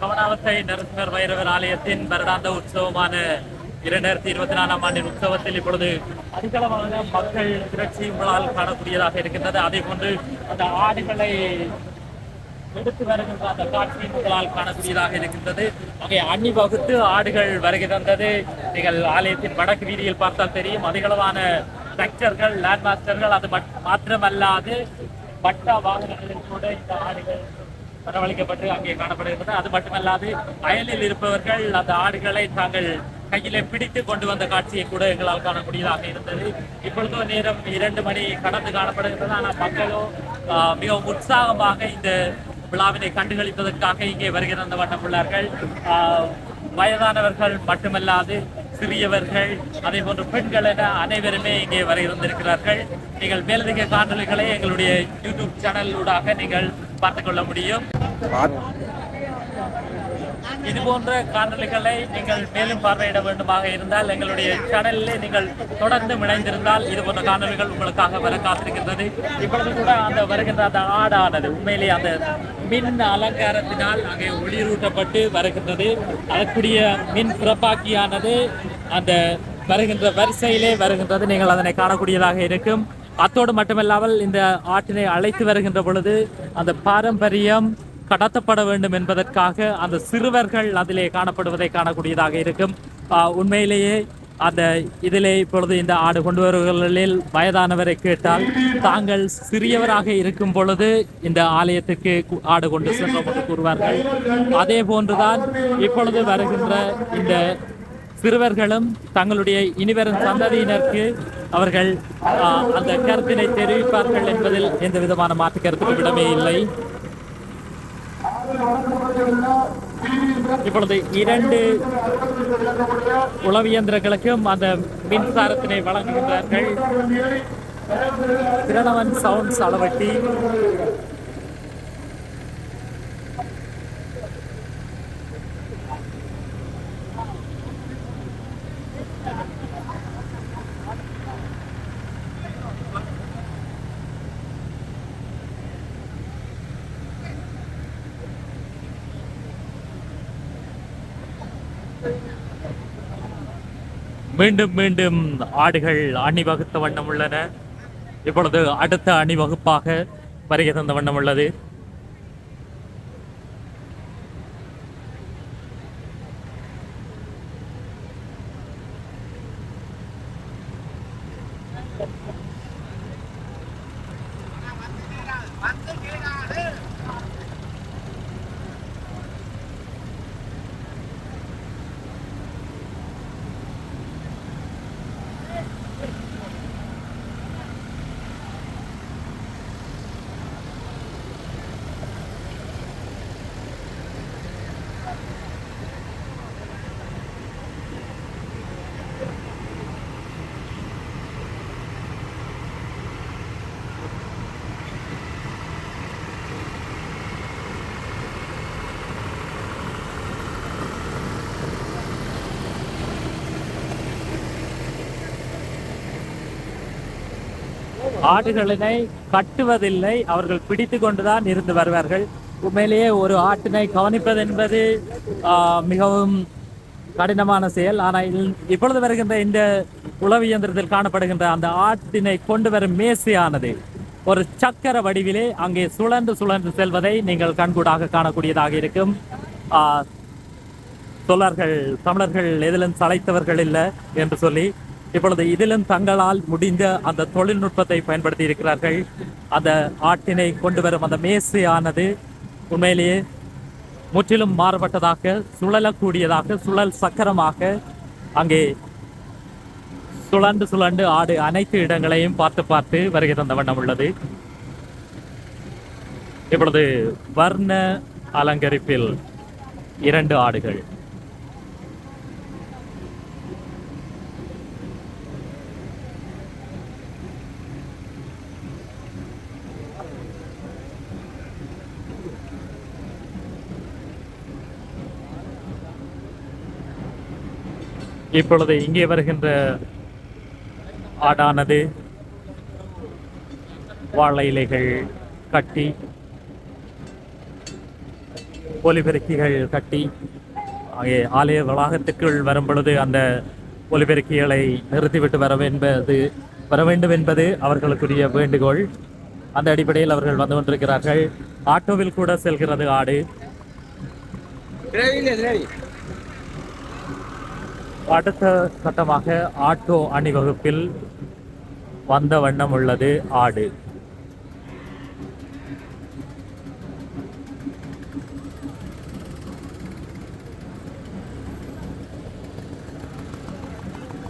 கவனாவத்தை நரசிம்மர் வைரவர் ஆலயத்தின் வருடாந்த உற்சவமான இரண்டாயிரத்தி இருபத்தி நாலாம் ஆண்டின் உற்சவத்தில் இப்பொழுது அதிகளவான மக்கள் திரட்சி உங்களால் காணக்கூடியதாக இருக்கின்றது. அதே போன்று அந்த ஆடுகளை எடுத்து வருகின்ற அந்த காட்சி உங்களால் காணக்கூடியதாக இருக்கின்றது. அங்கே அண்ணி வகுத்து ஆடுகள் வருகை தந்தது. நீங்கள் ஆலயத்தின் வடக்கு வீதியில் பார்த்தால் தெரியும் அதிகளவான ஸ்ட்ரக்சர்கள் லேண்ட் மாஸ்டர்கள் அது மட்- மாத்திரமல்லாது பட்டா வாகனங்களில் கூட இந்த ஆடுகள் வரவழைக்கப்பட்டு அங்கே காணப்படுகிறது அது மட்டுமல்லாது அயலில் இருப்பவர்கள் அந்த ஆடுகளை தாங்கள் கையிலே பிடித்து கொண்டு வந்த காட்சியை கூட எங்களால் காணக்கூடியதாக இருந்தது. இப்பொழுதோ நேரம் இரண்டு மணி கடந்து காணப்படுகிறது ஆனால் மக்களோ ஆஹ், மிகவும் உற்சாகமாக இந்த விழாவினை கண்டுகளிப்பதற்காக இங்கே வருகிற அந்த வண்ணம் உள்ளார்கள். ஆஹ், வயதானவர்கள் மட்டுமல்லாது சிறியவர்கள் அதே போன்று பெண்கள் என அனைவருமே இங்கே வர இருந்திருக்கிறார்கள். நீங்கள் மேலதிக காணொலிகளை எங்களுடைய யூடியூப் சேனல் ஊடாக நீங்கள் பார்த்துக் கொள்ள முடியும் இது போன்ற காணொலிகளை நீங்கள் மேலும் பார்வையிட வேண்டுமாக இருந்தால் எங்களுடைய சேனலில் நீங்கள் தொடர்ந்து இணைந்திருந்தால் இது போன்ற காணொலிகள் உங்களுக்காக வர காத்திருக்கின்றது. இப்பொழுது கூட அந்த வருகின்ற அந்த ஆடானது உண்மையிலேயே அந்த மின் அலங்காரத்தினால் அங்கே ஒளிரூட்டப்பட்டு வருகின்றது. அதற்குரிய மின் பிறப்பாக்கியானது அந்த வருகின்ற வரிசையிலே வருகின்றது. நீங்கள் அதனை காணக்கூடியதாக இருக்கும். அத்தோடு மட்டுமல்லாமல் இந்த ஆட்டினை அழைத்து வருகின்ற பொழுது அந்த பாரம்பரியம் கடத்தப்பட வேண்டும் என்பதற்காக அந்த சிறுவர்கள் அதிலே காணப்படுவதை காணக்கூடியதாக இருக்கும். உண்மையிலேயே அந்த இதிலே இப்பொழுது இந்த ஆடு கொண்டு வருவர்களில் வயதானவரை கேட்டால் தாங்கள் சிறியவராக இருக்கும் பொழுது இந்த ஆலயத்துக்கு ஆடு கொண்டு சென்றோம் என்று கூறுவார்கள். அதே போன்றுதான் இப்பொழுது வருகின்ற இந்த சிறுவர்களும் தங்களுடைய இனிவரும் சந்ததியினருக்கு அவர்கள் அந்த கருத்தினை தெரிவிப்பார்கள் என்பதில் எந்த விதமான மாற்று கருத்துக்கு விடமே இல்லை. இப்பொழுது இரண்டு உளவியந்திரங்களுக்கும் அந்த மின்சாரத்தினை வழங்குகின்றார்கள். திரணவன் சவுண்ட்ஸ் அளவட்டி. மீண்டும் மீண்டும் ஆடுகள் அணிவகுத்த வண்ணம் உள்ளன. இப்பொழுது அடுத்த அணிவகுப்பாக வருகை தந்த வண்ணம் உள்ளது. ஆடுகளினை கட்டுவதில்லை. அவர்கள் பிடித்து கொண்டுதான் இருந்து வருவார்கள். உண்மையிலேயே ஒரு ஆட்டினை கவனிப்பது என்பது ஆஹ், மிகவும் கடினமான செயல். ஆனால் இப்பொழுது வருகின்ற இந்த உளவு இயந்திரத்தில் காணப்படுகின்ற அந்த ஆட்டினை கொண்டு வரும் மேசையானது ஒரு சக்கர வடிவிலே அங்கே சுழன்று சுழன்று செல்வதை நீங்கள் கண்கூடாக காணக்கூடியதாக இருக்கும். ஆஹ், சொல்லார்கள் தமிழர்கள் எதிலும் சளைத்தவர்கள் இல்லை என்று சொல்லி இப்பொழுது இதிலும் தங்களால் முடிந்த அந்த தொழில்நுட்பத்தை பயன்படுத்தி இருக்கிறார்கள் அந்த ஆட்டினை கொண்டு வரும் அந்த மேசையானது உண்மையிலேயே முற்றிலும் மாறுபட்டதாக சுழலக்கூடியதாக சுழல் சக்கரமாக அங்கே சுழண்டு சுழண்டு ஆடு அனைத்து இடங்களையும் பார்த்து பார்த்து வருகை தந்த வண்ணம் உள்ளது. இப்பொழுது வர்ண அலங்கரிப்பில் இரண்டு ஆடுகள். இப்பொழுது இங்கே வருகின்ற ஆடானது வாழை இலைகள் கட்டி ஒலிபெருக்கிகள் கட்டி அங்கே ஆலய வளாகத்துக்குள் வரும் பொழுது அந்த ஒலிபெருக்கிகளை நிறுத்திவிட்டு வர என்பது வர வேண்டும் என்பது அவர்களுக்குரிய வேண்டுகோள். அந்த அடிப்படையில் அவர்கள் வந்து கொண்டிருக்கிறார்கள். ஆட்டோவில் கூட செல்கிறது ஆடு. அடுத்த கட்டமாக ஆட்டோ அணிவகுப்பில் வந்த வண்ணம் உள்ளது ஆடு.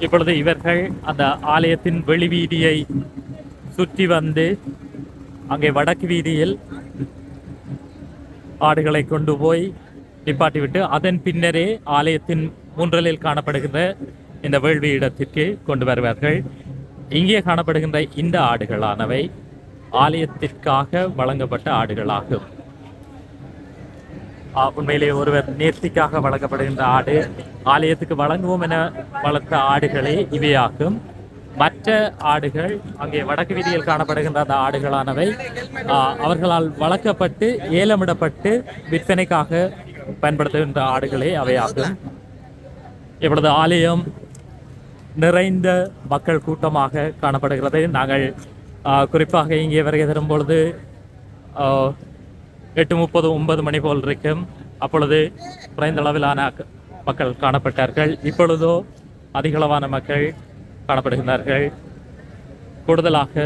இப்பொழுது இவர்கள் அந்த ஆலயத்தின் வெளி வீதியை சுற்றி வந்து அங்கே வடக்கு வீதியில் ஆடுகளை கொண்டு போய் நிப்பாட்டிவிட்டு அதன் பின்னரே ஆலயத்தின் மூன்றலில் காணப்படுகின்ற இந்த வேள்வி இடத்திற்கு கொண்டு வருவார்கள். இங்கே காணப்படுகின்ற இந்த ஆடுகளானவை ஆலயத்திற்காக வழங்கப்பட்ட ஆடுகளாகும். ஆ, உண்மையிலேயே ஒருவர் நேர்த்திக்காக வழங்கப்படுகின்ற ஆடு ஆலயத்துக்கு வழங்குவோம் என வளர்த்த ஆடுகளே இவையாகும். மற்ற ஆடுகள் அங்கே வடக்கு வீதியில் காணப்படுகின்ற அந்த ஆடுகளானவை அவர்களால் வளர்க்கப்பட்டு ஏலமிடப்பட்டு விற்பனைக்காக பயன்படுத்துகின்ற ஆடுகளே அவையாகும். இப்பொழுது ஆலயம் நிறைந்த மக்கள் கூட்டமாக காணப்படுகிறது. நாங்கள் குறிப்பாக இங்கே வருகை தரும் பொழுது எட்டு முப்பது ஒன்பது மணி போல் இருக்கும். அப்பொழுது குறைந்த அளவிலான மக்கள் காணப்பட்டார்கள். இப்பொழுதோ அதிகளவான மக்கள் காணப்படுகின்றார்கள். கூடுதலாக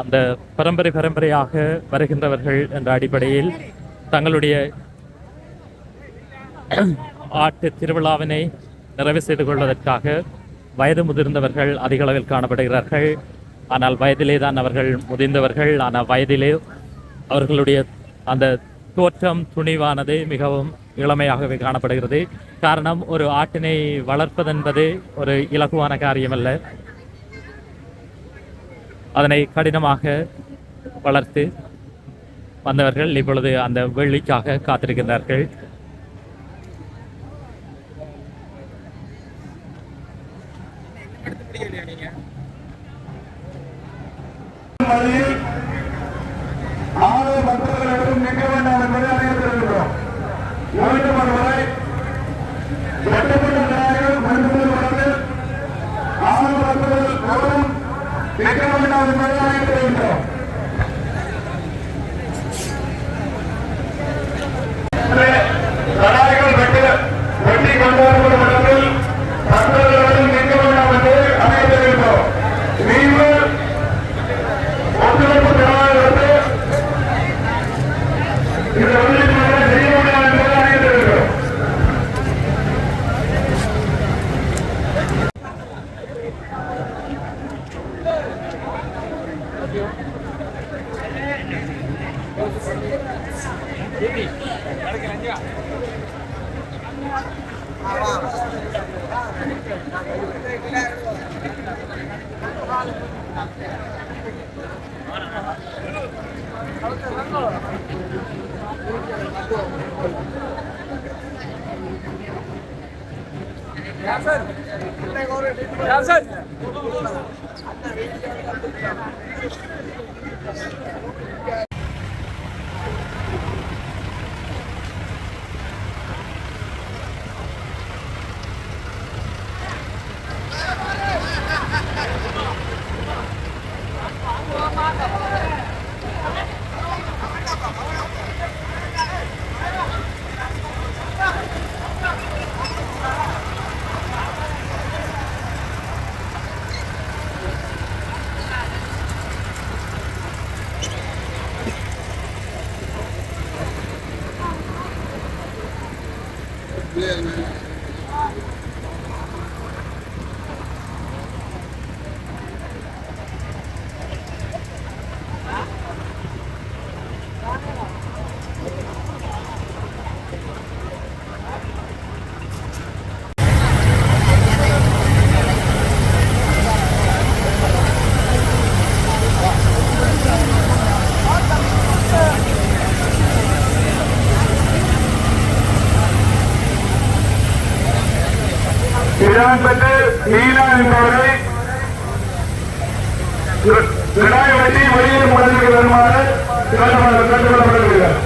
அந்த பரம்பரை பரம்பரையாக வருகின்றவர்கள் என்ற அடிப்படையில் தங்களுடைய ஆட்டு திருவிழாவினை நிறைவு செய்து கொள்வதற்காக வயது முதிர்ந்தவர்கள் அதிக அளவில் காணப்படுகிறார்கள். ஆனால் வயதிலே தான் அவர்கள் முதிர்ந்தவர்கள். ஆனால் வயதிலே அவர்களுடைய அந்த தோற்றம் துணிவானது மிகவும் இளமையாகவே காணப்படுகிறது. காரணம் ஒரு ஆட்டினை வளர்ப்பதென்பது ஒரு இலகுவான காரியமல்ல. அதனை கடினமாக வளர்த்து வந்தவர்கள் இப்பொழுது அந்த வெள்ளிக்காக காத்திருக்கின்றார்கள். வழியில் ஆலய நிற்க வேண்டாம் என்பதை அறிவித்திருக்கிறோம் மீண்டும் ஒருமுறை வெட்டப்பட்ட பக்தர்கள் நிற்க வேண்டாம் என்பதை அறிவித்திருக்கிறோம் Yazın. இதான் பெற்று ஈனா என்பவரை கிடாய் வட்டி வெளியே முதலுக்கு வருமாறு கேட்டுக்கொள்ளப்படுகிறார்